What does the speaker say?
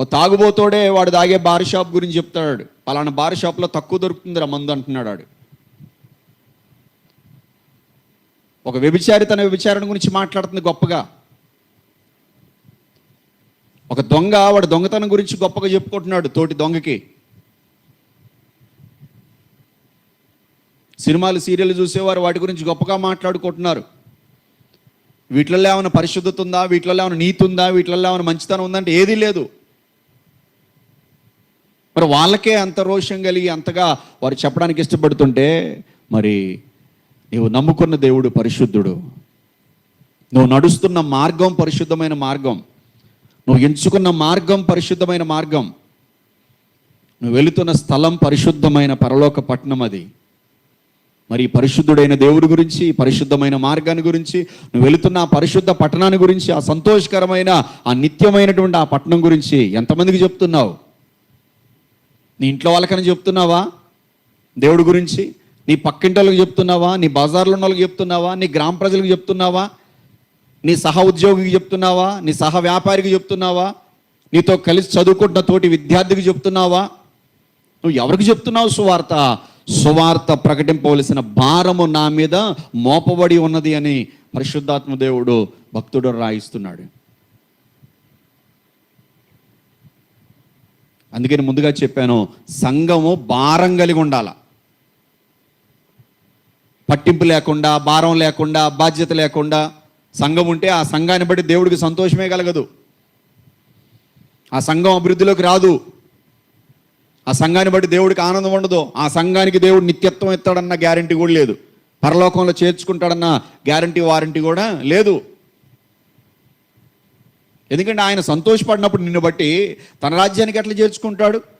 ఓ తాగుబోతోడే వాడు తాగే bar shop గురించి చెప్తాడు. పలానా బార్ షాప్లో తక్కువ దొరుకుతుందిరా మందు అంటున్నాడు వాడు. ఒక వ్యభిచారి తన వ్యభిచారణ గురించి మాట్లాడుతుంది గొప్పగా. ఒక దొంగ వాడు దొంగతనం గురించి గొప్పగా చెప్పుకుంటున్నాడు తోటి దొంగకి. సినిమాలు సీరియల్ చూసేవారు వాటి గురించి గొప్పగా మాట్లాడుకుంటున్నారు. వీటిల్లో ఏమైనా పరిశుద్ధత ఉందా? వీటిల్లో ఏమైనా నీతి ఉందా? వీటిల్లో ఏమైనా మంచితనం ఉందంటే ఏదీ లేదు. మరి వాళ్ళకే అంత రోషం కలిగి అంతగా వారు చెప్పడానికి ఇష్టపడుతుంటే మరి నీవు నమ్ముకున్న దేవుడు పరిశుద్ధుడు. నువ్వు నడుస్తున్న మార్గం పరిశుద్ధమైన మార్గం. నువ్వు ఎంచుకున్న మార్గం పరిశుద్ధమైన మార్గం. నువ్వు వెళుతున్న స్థలం పరిశుద్ధమైన పరలోక పట్టణం అది. మరి పరిశుద్ధుడైన దేవుడి గురించి పరిశుద్ధమైన మార్గాన్ని గురించి నువ్వు వెళుతున్న ఆ పరిశుద్ధ పట్టణాన్ని గురించి ఆ సంతోషకరమైన ఆ నిత్యమైనటువంటి ఆ పట్టణం గురించి ఎంతమందికి చెప్తున్నావు? నీ ఇంట్లో వాళ్ళకని చెప్తున్నావా? దేవుడి గురించి? నీ పక్కింటి వాళ్ళకి చెప్తున్నావా? నీ బజార్లో ఉన్న వాళ్ళకి చెప్తున్నావా? నీ గ్రామ ప్రజలకు చెప్తున్నావా? నీ సహ ఉద్యోగికి చెప్తున్నావా? నీ సహ వ్యాపారికి చెప్తున్నావా? నీతో కలిసి చదువుకుంటున్న తోటి విద్యార్థికి చెప్తున్నావా? నువ్వు ఎవరికి చెప్తున్నావు సువార్త? సువార్త ప్రకటింపవలసిన భారము నా మీద మోపబడి ఉన్నది అని పరిశుద్ధాత్మ దేవుడు భక్తుడు రాయిస్తున్నాడు. అందుకని ముందుగా చెప్పాను సంఘము భారం కలిగి ఉండాల. పట్టింపు లేకుండా భారం లేకుండా బాధ్యత లేకుండా సంఘం ఉంటే ఆ సంఘాన్ని బట్టి దేవుడికి సంతోషమే కలగదు. ఆ సంఘం అభివృద్ధిలోకి రాదు. ఆ సంఘాన్ని బట్టి దేవుడికి ఆనందం ఉండదు. ఆ సంఘానికి దేవుడు నిత్యత్వం ఇస్తాడన్న గ్యారంటీ కూడా లేదు. పరలోకంలో చేర్చుకుంటాడన్న గ్యారంటీ వారంటీ కూడా లేదు. ఎందుకంటే ఆయన సంతోషపడినప్పుడు నిన్ను బట్టి తన రాజ్యానికి ఎట్లా చేర్చుకుంటాడు?